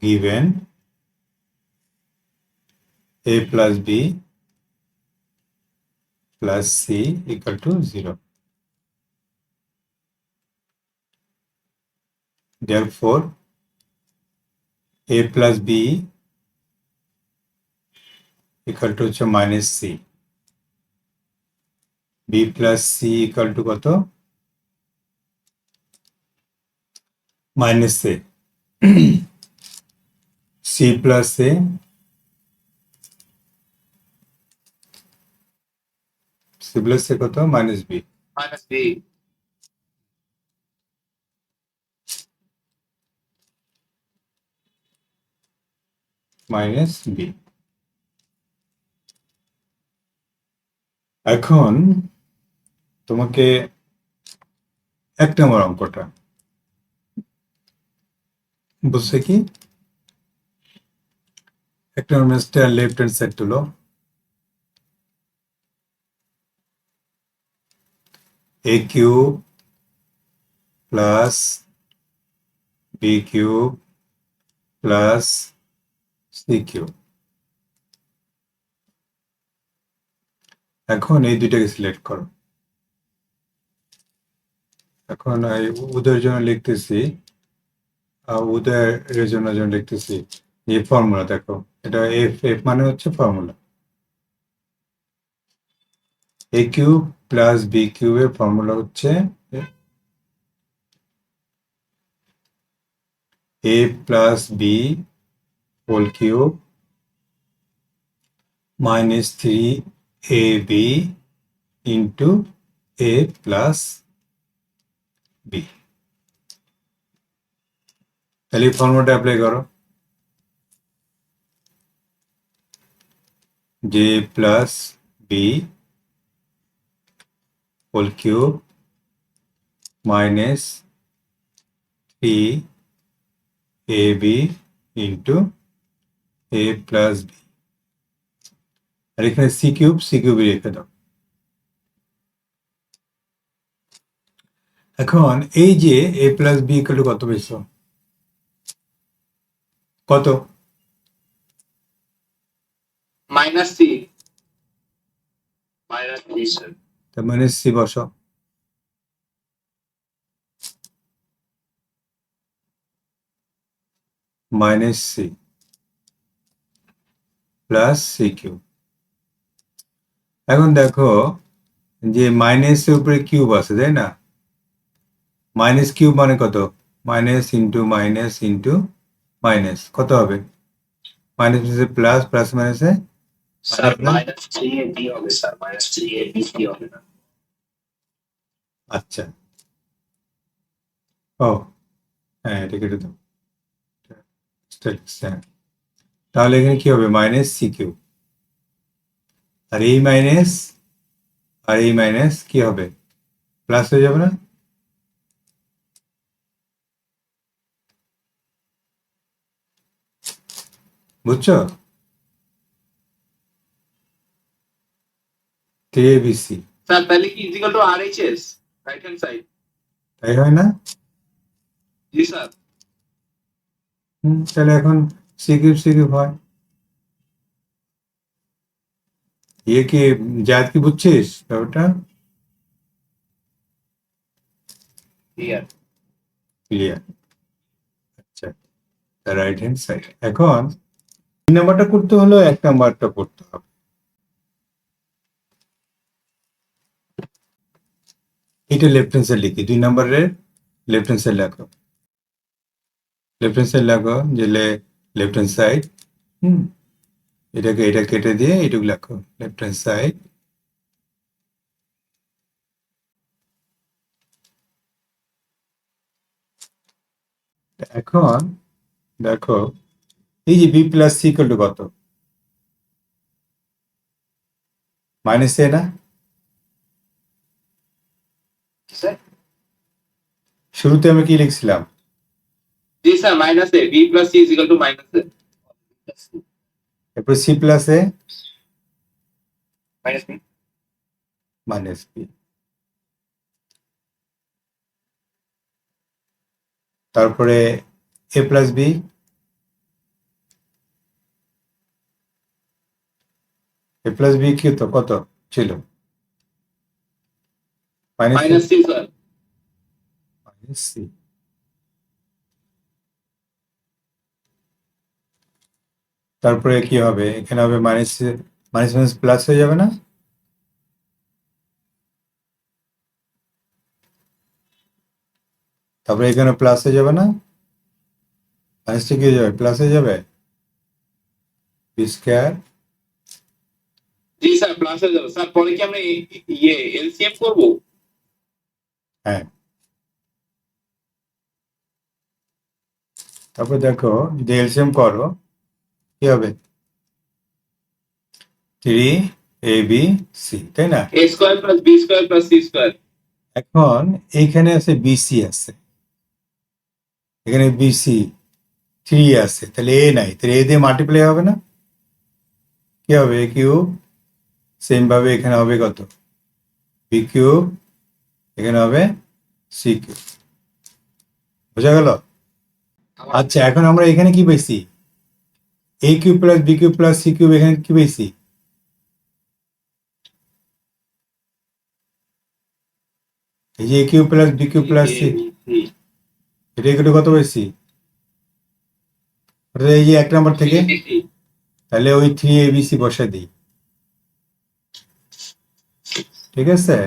given a plus b plus c equal to 0. Therefore, a plus b equal to হচ্ছে minus c. b plus c equal to কত? minus a. c plus a. C plus a কত? minus b. minus b. Minus B এখন তোমাকে এক নম্বর অঙ্কটা। বুঝছে কি? ম্যাচটা লেফট হ্যান্ড সাইড তুলো A cube plus B cube plus C এখন এই দুইটাকে সিলেক্ট করো। এখন উদয়ের জন্য লিখতেছি, আর উদয়ের জন্য লিখতেছি। এই ফর্মুলা দেখো, এটা এফ এফ মানে হচ্ছে formula A cube plus B কিউবের ফর্মুলা হচ্ছে A plus B whole cube minus 3ab into a plus b. তাহলে এই ফর্মুলাটা অ্যাপ্লাই করো। যে plus B whole cube minus three A B into A plus B আর এখানে সি কিউব সি কিউবই রেখে দাও। এখন এই যে এ প্লাস বি কত পেয়েছ? কত? Sir. তার মানে সি বস minus C plus C cube এখন দেখো যে মাইনাসের উপরে কিউব আছে, তাই না? মাইনাস কিউব মানে কত? Minus into minus into minus কত হবে? মাইনাস প্লাস প্লাস মাইনাসে sir Minus minus 3ab হবে sir minus 3ab c হবে না আচ্ছা ও হ্যাঁ এটা কেটে দাও Static, হ্যাঁ। তাহলে এখানে কি হবে মাইনাস সি কিউ আর এই মাইনাস আর এই মাইনাস কি হবে প্লাস হয়ে যাবে না বুঝছ কে বিসি স্যার তাহলে কি equal to RHS right hand side তাই হয় না? জি স্যার। হুম তাহলে এখন সিকিউব সিকিউব হয়। ইয়ে কি জায়দ কি বুঝছিস ব্যাপারটা? ক্লিয়ার ক্লিয়ার আচ্ছা রাইট হ্যান্ড সাইড এখন তিন নাম্বারটা করতে হলেও এক নাম্বারটা করতে হবে। এটা লেফট হ্যান্ড সাইড লিখি দুই নাম্বারের লেফট হ্যান্ড সাইড লেখো লেফট হ্যান্ড সাইড লেখো যে লেফট হ্যান্ড সাইড হুম। এটাকে, এটা কেটে দিয়ে এটুকু লেখো লেফট হ্যান্ড সাইড এখন দেখো, এই যে বি প্লাস সি কত? মাইনাস এ না? শুরুতে আমি কি লিখছিলাম? জি sir minus A B plus C equal to minus A তারপর C plus A minus B minus B তারপরে A plus B A plus B কি তো? কত? ছিল। মাইনাস সি স্যার সি তারপরে কি হবে? এখানে হবে মাইনাস মাইনাস মাইনাস প্লাস হয়ে যাবে না? তারপরে এখানে প্লাস হয়ে যাবে না? মাইনাসটা কি হয়ে যাবে? প্লাস হয়ে যাবে? বি স্কোয়ার জি স্যার প্লাস হয়ে যাবে। স্যার পরে কি আমরা ইয়ে এলসিএম করব? হ্যাঁ। তারপরে দেখো যদি এলসিএম করো কি হবে? থ্রি এ বি সি তাই না? A square plus B square plus C square এখন এইখানে আছে বিসি আছে। এখানে বিসি থ্রি আছে। তাহলে এ নাই। তাহলে এ দিয়ে মাল্টিপ্লাই হবে না? কি হবে? এ কিউব সেম ভাবে এখানে হবে কত? বি কিউব এখানে হবে সি কিউব বোঝা গেল? আচ্ছা এখন আমরা এখানে কি পেয়েছি A cube plus B cube plus C cube এখানে কি পেয়েছি এই যে A cube plus B cube plus C এটা একটু কত পেয়েছি এই যে এক নম্বর থেকে তাহলে ওই থ্রি এবিসি বসাই দিই। ঠিক আছে?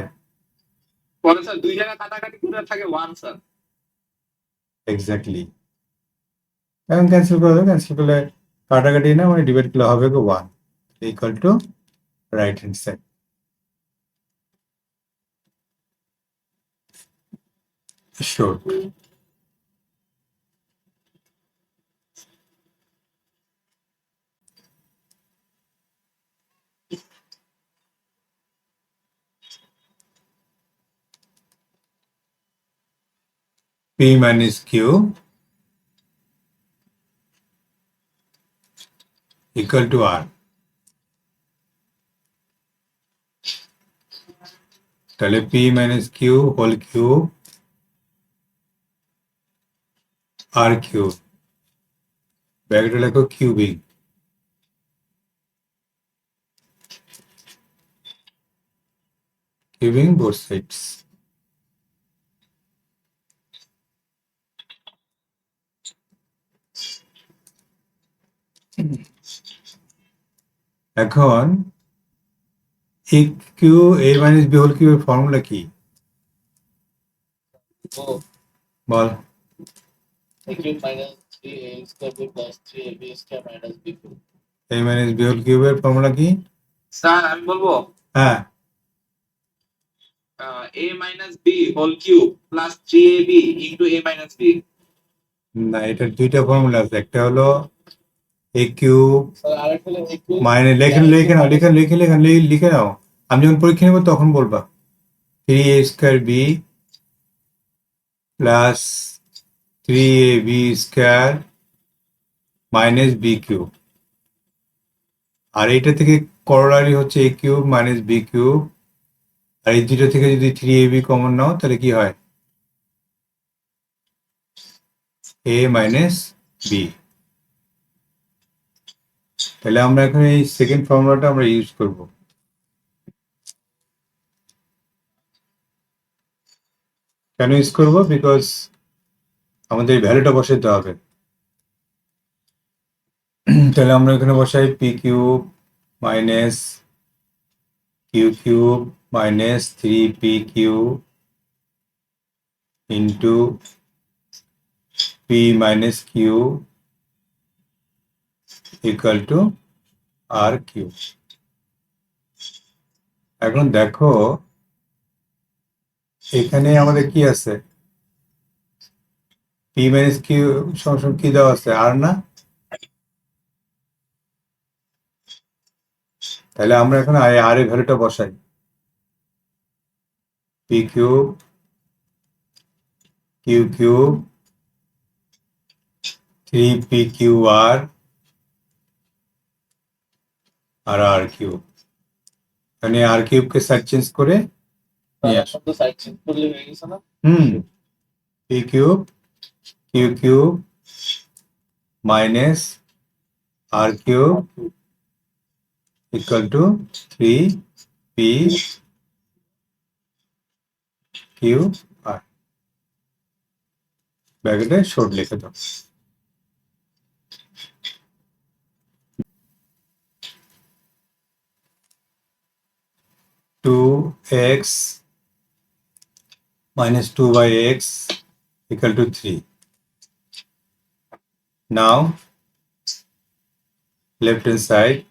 দুই জায়গা কাটাকাটি করে থাকে ওয়ান স্যার এক্স্যাক্টলি এখন ক্যান্সেল করে দেবো ক্যান্সেল করলে কাটাকাটি না মানে ডিভাইড করলে হবে গো one equal to right hand side short P minus Q equal to R. তাহলে P minus Q whole cube R cube. ব্যাগটা লেখো কিউবিক কিউবিং both sides. এখন A Q A minus B whole কিউবের formula কি? বল। A cube minus 3a square b plus 3ab square minus b cube. A minus B whole কিউবের formula কি? Sir আমি বলব? হ্যাঁ। A minus B whole cube plus three A B into A minus B না এটার দুইটা formula আছে। একটা হলো এ কিউব মাইনাস লেখেন লিখে নাও, লিখে লিখে লিখে লি- লিখে নাও। আমি যখন পরীক্ষা নেব তখন বলবা। Three A square B plus three A B square minus B cube আর এইটা থেকে করলারি হচ্ছে A cube minus B cube আর এই দুটো থেকে যদি থ্রি এ বি কমন নাও, তাহলে কি হয়? এ মাইনাস বি তাহলে আমরা এখন এই সেকেন্ড ফর্মুলাটা আমরা ইউজ করব। কেন ইউজ করব? বিকজ আমাদের এই ভ্যালুটা বসাতে হবে। তাহলে আমরা এখানে বসাই P cube minus Q cube minus three P Q into P minus Q equal to R Q এখন দেখো, এখানে আমাদের কি আছে? পি মাইনাস কিউ সবসময় কি দেওয়া আছে? আর না? তাহলে আমরা এখন আর এর ভ্যালুটা বসাই। P cube Q cube three P Q R আর আর কিউব মানে আর কিউবকে সাইড চেঞ্জ করে স্যার Yes. এখন তো সাইড চেঞ্জ করলে হয়ে গেছে না হুম P cube Q cube minus R cube equal to three P Q R ব্র্যাকেটে শর্ট লিখে দাও two X minus two by X equal to three now left hand side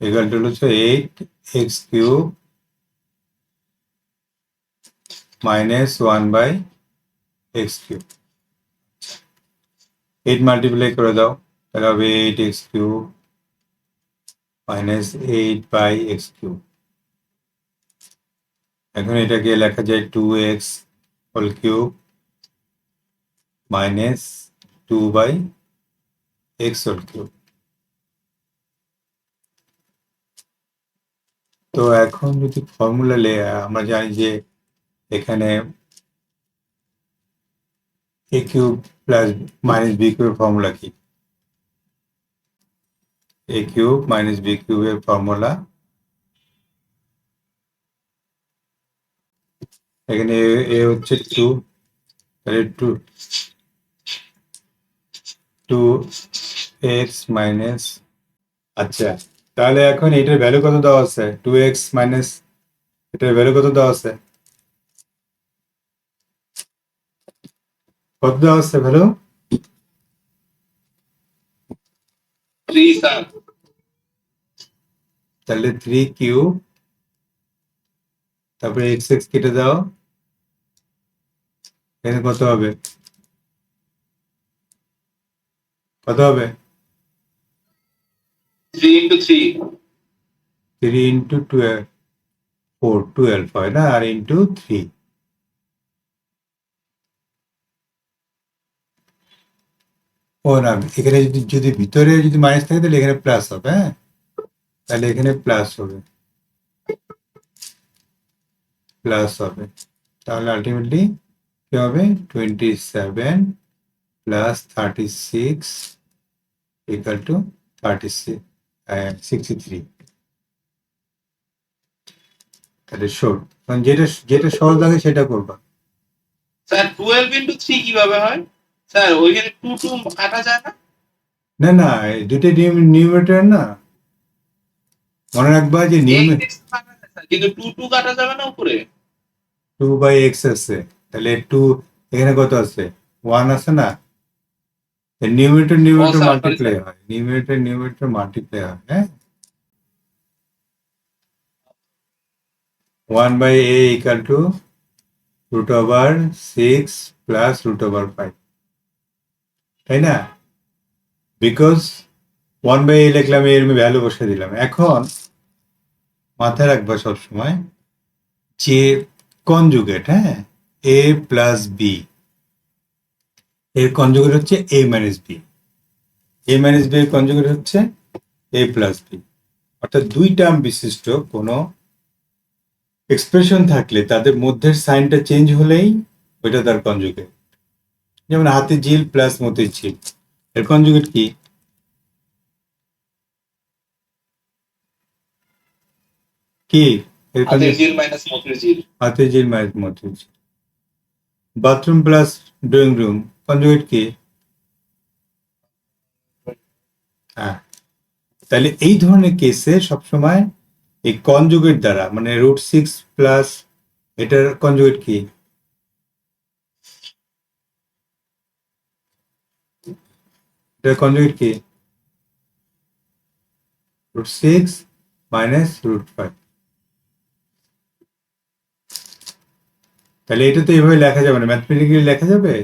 equal to to eight X cube minus one by X cube eight multiply कर दो eight X cube minus 8 by x cube. এখন এটাকে লেখা যায় two X whole cube minus two by X whole cube তো এখন যদি formula আমরা জানি যে এখানে A cube plus minus B কিউবের ফর্মুলা কি এ কিউব মাইনাস বি কিউবের ফর্মুলা এখানে এ- হচ্ছে টু তাহলে টু টু এক্স মাইনাস আচ্ছা তাহলে এখন এটার ভ্যালু কত দেওয়া আছে? টু এক্স মাইনাস এটার ভ্যালু কত দেওয়া আছে? কত দেওয়া আছে ভ্যালু থ্রি স্যার তাহলে থ্রি কিউ তারপরে এক্স এক্স কেটে দাও এখানে কত হবে কত হবে three into three three into twelve four twelve হয় না আর ইন্টু থ্রি ও না এখানে যদি যদি ভিতরে যদি মাইনাস থাকে তাহলে এখানে প্লাস হবে হ্যাঁ তাহলে এখানে প্লাস হবে। প্লাস হবে। তাহলে আলটিমেটলি কি হবে? Twenty seven plus thirty six equal to thirty six sixty three তাহলে শোর কারণ যেটা যেটা সহজ লাগে সেটা করবা। স্যার টুয়েলভ ইন্টু থ্রি কীভাবে হয়? স্যার ওইখানে টু টু কাটা যায় না? না না দুটো নিউমেটার না। মনে রাখবা যে স্যার, কিন্তু টু টু কাটা যাবে না উপরে। টু বাই এক্স আছে তাহলে টু এখানে কত আছে? ওয়ান আছে না? নিউমেটার নিউমেটার মাল্টিপ্লাই হয়। নিউমেটার নিউমেটার মাল্টিপ্লাই হয় হ্যাঁ? One by A equal to root over six plus root over five তাই না? বিকজ ওয়ান বাই এ লিখলাম, এর ভ্যালু বসে দিলাম। এখন মাথায় রাখবা সবসময় যে কনজুগেট হ্যাঁ? এ প্লাস বি এর কনজুগেট হচ্ছে A minus B A minus B এর কনজুগেট হচ্ছে এ প্লাস বি অর্থাৎ দুই টার্ম বিশিষ্ট কোনো এক্সপ্রেশন থাকলে তাদের মধ্যের সাইনটা চেঞ্জ হলেই ওইটা তার কনজুগেট যেমন হাতে ঝিল প্লাস মতে ঝিল এর কনজুগেট কি? কি? conjugate- জিল মাইনাস মতির জিল। হাতে bathroom plus drawing room conjugate কি? হ্যাঁ। তাহলে এই ধরনের কেসে সবসময় এই কনজুগেট দ্বারা মানে রুট সিক্স প্লাস এটার কনজুগেট কি? এটার কনজুগেট কি? Root six minus root five. তাহলে এটা তো এইভাবে লেখা যাবে না। ম্যাথমেটিক্যালি লেখা যাবে?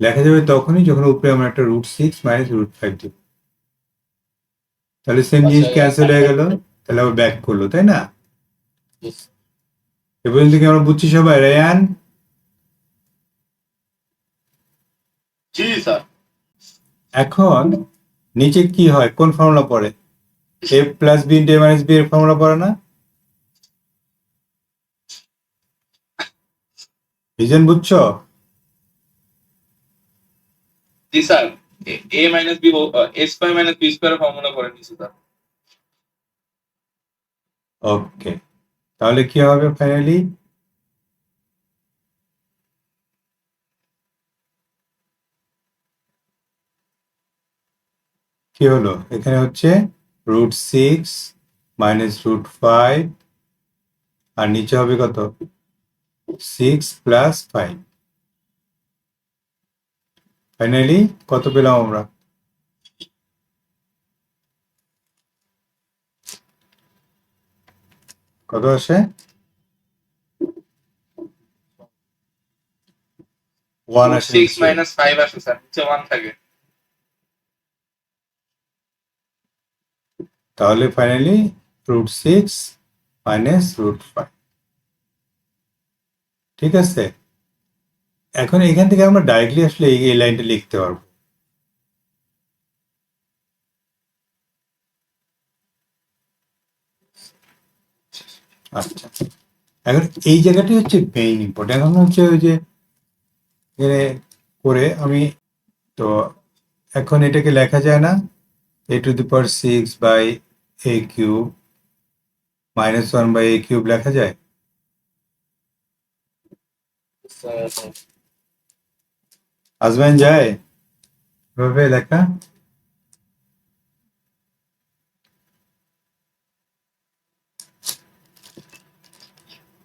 লেখা যাবে তখনই যখন উপরে আমরা একটা root six minus root five দিব। তাহলে সেম জিনিস আচ্ছা, ক্যান্সেল হয়ে গেল তাহলে আবার ব্যাক করল তাই না. এ পর্যন্ত কি আমরা বুঝছি সবাই? রেয়ান জি স্যার। এখন নিচে কি হয়? কোন ফর্মুলা পড়ে? A plus B A minus B এর ফর্মুলা পড়ে না? রিজন বুঝছ? জি sir A minus B A square minus B square formula করে নিয়েছি স্যার। ওকে তাহলে কি হবে ফাইনালি কি হলো? এখানে হচ্ছে root six minus root five আর নিচে হবে কত? সিক্স প্লাস ফাইভ ফাইনালি কত পেলাম আমরা? কত আসে? ওয়ান আসে সিক্স। মাইনাস ফাইভ আসে স্যার নিচে ওয়ান থাকে। তাহলে finally root six minus root five ঠিক আছে? এখন এখান থেকে আমরা ডাইরেক্টলি আসলে এই লাইনটা লিখতে পারব। আচ্ছা। এখন এই জায়গাটি হচ্ছে মেইন ইম্পর্টেন্ট এখন হচ্ছে ওই যে করে আমি তো এখন এটাকে লেখা যায় না। A to the power 6 by a cube minus 1 by a cube লেখা যায়? আসবেন যায় এভাবে লেখা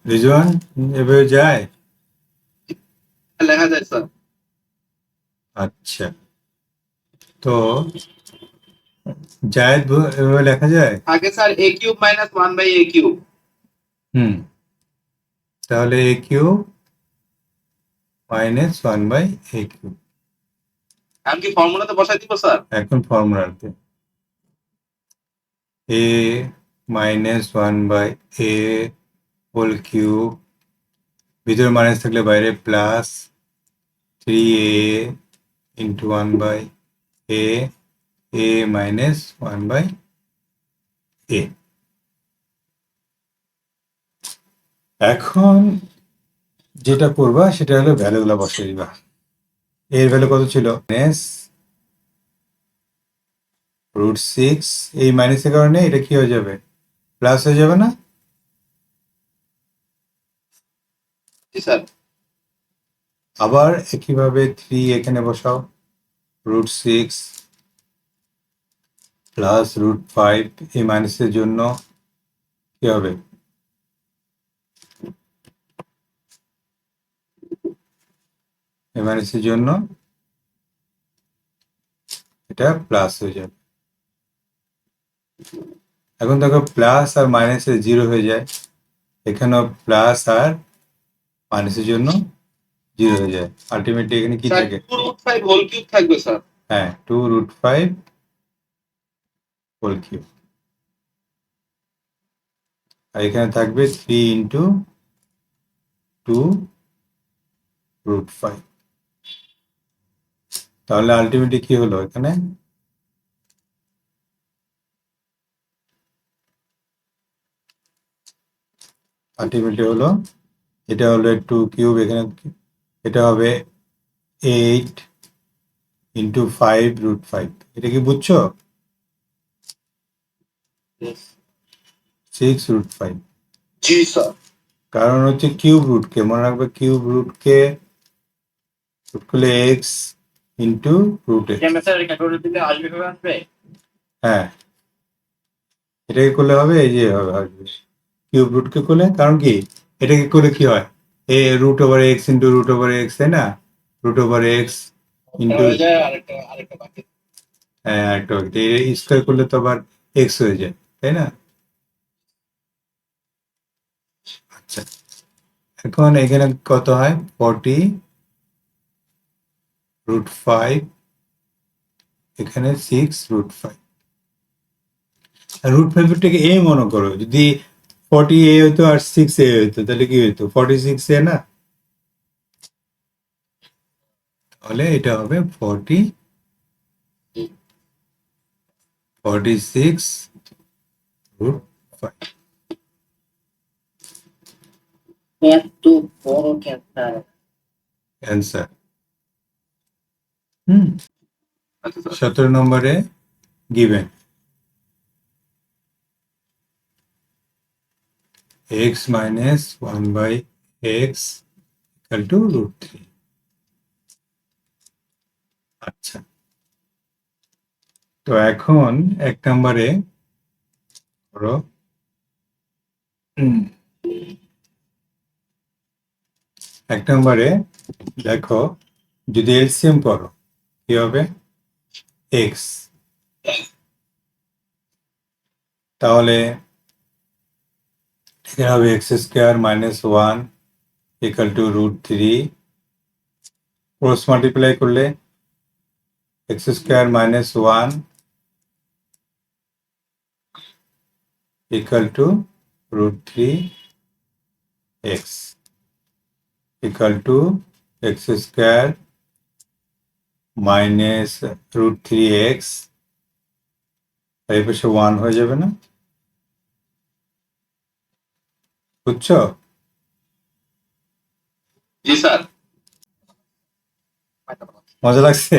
রিজওয়ান এভাবে যায় লেখা যায় স্যার আচ্ছা তো জায়েদ ভ- এভাবে লেখা যায় আগে sir A cube minus one by A cube হুম তাহলে A cube minus one by A cube আমি কি ফর্মুলাতে বসাই দিব স্যার? এখন ফর্মুলাতে A minus one by A whole cube ভিতরে মাইনাস থাকলে বাইরে plus three A into one by A A minus one by A এখন যেটা করবা সেটা হলো ভ্যালুগুলো বসিয়ে দিবা। এর ভ্যালু কত ছিল? মাইনাস রুট সিক্স এই মাইনাসের কারণে এটা কি হয়ে যাবে? প্লাস হয়ে যাবে না? আবার একইভাবে থ্রি এখানে বসাও। Root six plus root five এই মাইনাসের জন্য কি হবে? মাইনাসের জন্য এটা প্লাস হয়ে যাবে। এখন দেখো প্লাস আর মাইনাসে জিরো হয়ে যায়। এখানেও প্লাস আর মাইনাসের জন্য জিরো হয়ে যায়। আলটিমেটলি এখানে কি থাকে? থাকবে স্যার হ্যাঁ two root five whole cube আর এখানে থাকবে three into two root five তাহলে আলটিমেটলি কি হলো এখানে? আলটিমেটলি হলো এটা হলো টু কিউব এখানে এটা হবে eight into five root five এটা কি বুঝছ? সিক্স রুট ফাইভ জি স্যার কারণ হচ্ছে কিউব রুটকে মনে রাখবে কিউব রুটকে রুট করলে এক্স ইন্টু রুট হ্যাঁ। এটাকে করলে হবে এই যে হবে আসবে। কিউব রুটকে করলে কারণ কি? এটাকে করলে কি হয়? A root over X into root over X তাই না? রুট ওভার এক্স ইন্টু হয়ে আরেকটা বাকি স্কোয়ার করলে তো আবার এক্স হয়ে যায় তাই না? আচ্ছা। এখন এখানে কত হয়? ফর্টি রুট ফাইভ এখানে সিক্স রুট ফাইভ রুট ফাইভটাকে এ মনে করো যদি ফর্টি এ হতো আর সিক্স এ হতো তাহলে কি হতো ফর্টি সিক্স এ না? তাহলে এটা হবে forty forty six root five এত বড় ক্যান্সার। হুম। আচ্ছা সতেরো নম্বরে given X minus one by X equal to root three আচ্ছা। তো এখন এক নম্বরে ধরো। এক নম্বরে দেখো যদি এলসিএম করো কি হবে এক্স তাহলে এখানে হবে X square minus one equal to root three cross multiply করলে X square minus one equal to root three X equal to X square minus root three X এই পাশে ওয়ান হয়ে যাবে না? বুঝছ? জি স্যার। মজা লাগছে?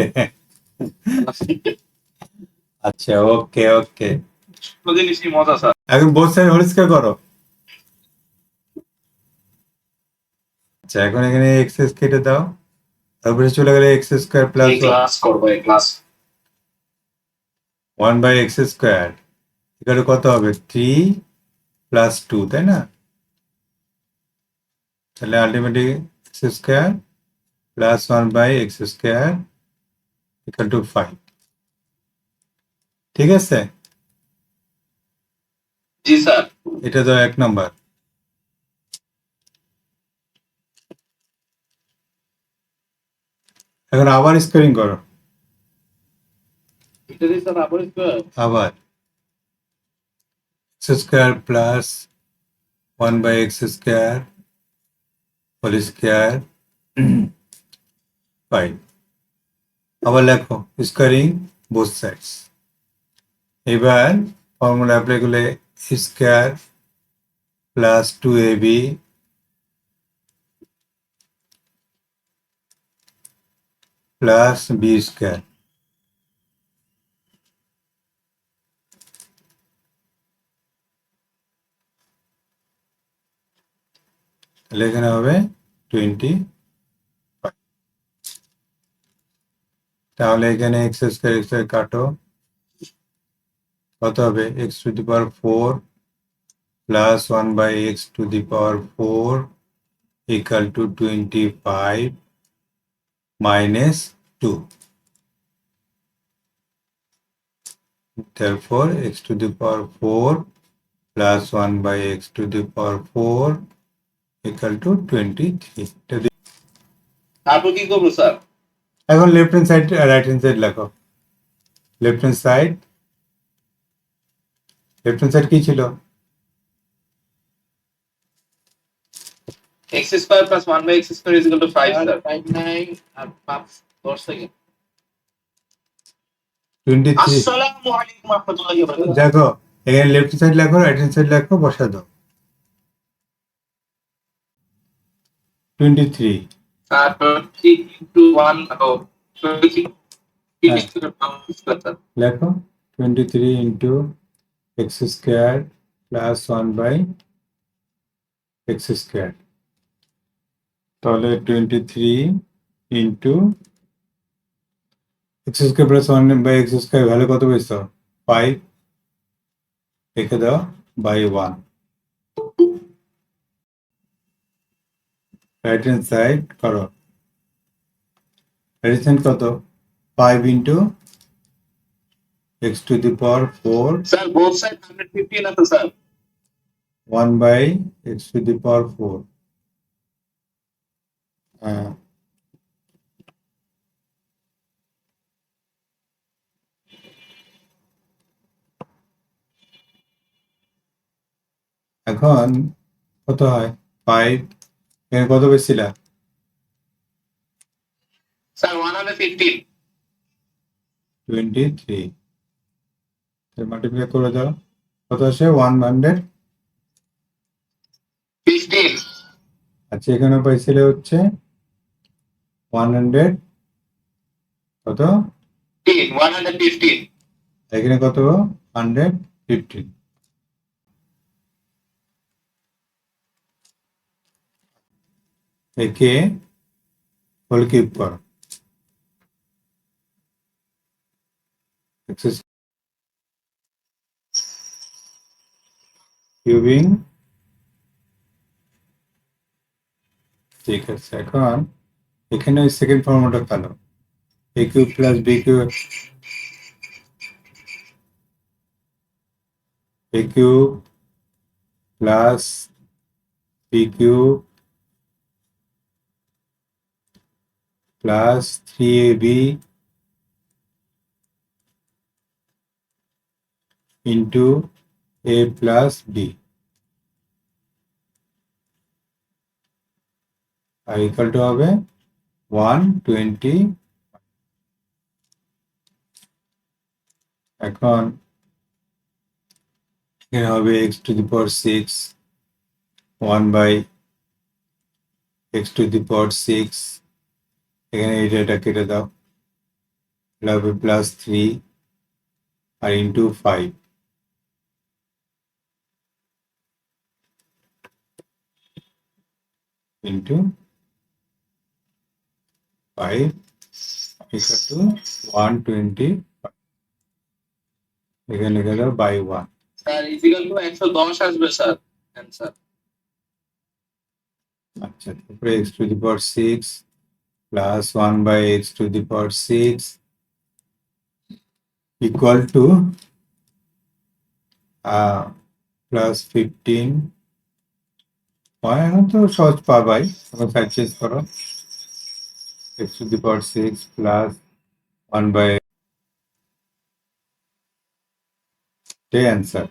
আচ্ছা ওকে ওকে। ছোট জিনিসই মজা স্যার। এখন বোথ সাইড করো। আচ্ছা এখন এখানে এক্স এক্স কেটে দাও। তারপরে চলে গেলে এক্স স্কোয়ার প্লাস ক্লাস করব এই class one by X square এখানে কত হবে? থ্রি প্লাস টু তাই না? তাহলে ultimately X square plus one by X square equal to five ঠিক আছে? জি স্যার। এটা তো এক নম্বর এখন আবার স্কোয়ারিং করো। আবার X square plus one by X square whole square five আবার লেখো স্কোয়ারিং বোথ সাইডস এবার ফর্মুলা অ্যাপ্লাই করলে square plus two A B plus B square তাহলে এখানে হবে টোয়েন্টি তাহলে এখানে এক্স স্কোয়ার এক্স স্কোয়ার কাটো কত হবে X to the power four plus one by X to the power four equal to twenty five minus two. Therefore x to the power 4 plus 1 by x to the power 4 equal to 23 এটা দি- তারপর কি করব sir? এখন left hand side right hand side লেখো। Left hand side left hand side কি ছিল? X square plus one by X square is two five sir five nine আর পাঁচ দশ সেকেন্ড 23 আসসালামু আলাইকুম রহমতুল্লাহি ওয়া বারাকাতুহু দেখো এখানে লেফট সাইড লেখো রাইট হ্যান্ড সাইড লেখো বসা দাও। 23 স্যার টোয়েন্টি ইন্টু ওয়ান ও টোয়েন্টি স্যার লেখো 23 into x square plus 1 by x square তাহলে 23 into x square plus 1 by x square value কত পেয়েছ 5 লিখে দাও বাই 1 রাইট হ্যান্ড সাইড করো। রাইট হ্যান্ড কত? 5 into x to the power 4 sir both side hundred fifty না তো sir 1 by x to the power 4. এখন কত হয়? ফাইভ এখানে কত পেয়েছিলা টোয়েন্টি থ্রি মাল্টিপ্লাই করে দাও। কত আসে? ওয়ান হান্ড্রেড আচ্ছা এখানে পাইছিলে হচ্ছে ওয়ান হান্ড্রেড কত? ফিফটিন ওয়ান হান্ড্রেড ফিফটিন এখানে কত? হান্ড্রেড ফিফটিন একে হোল কিউব করো। কিউবিং ঠিক আছে এখন এখানে ওই সেকেন্ড ফর্মুলাটা পেল। A cube plus b cube a cube plus b cube plus 3ab into a plus b আর ইকাল টু হবে ওয়ান টোয়েন্টি এখন এখানে হবে x to the power six one by x to the power six এখানে এটা এটা কেটে দাও এটা হবে plus three R into five into five equal to one twenty এখানে লিখে দাও by one sir equal to একশো দশ আসবে স্যার অ্যান্সার আচ্ছা তারপরে x to the power six plus one by x to the power six equal to plus fifteen এখন তো সহজ পাবাই তোমরা সাইড চেঞ্জ করো x to the power six plus one by answer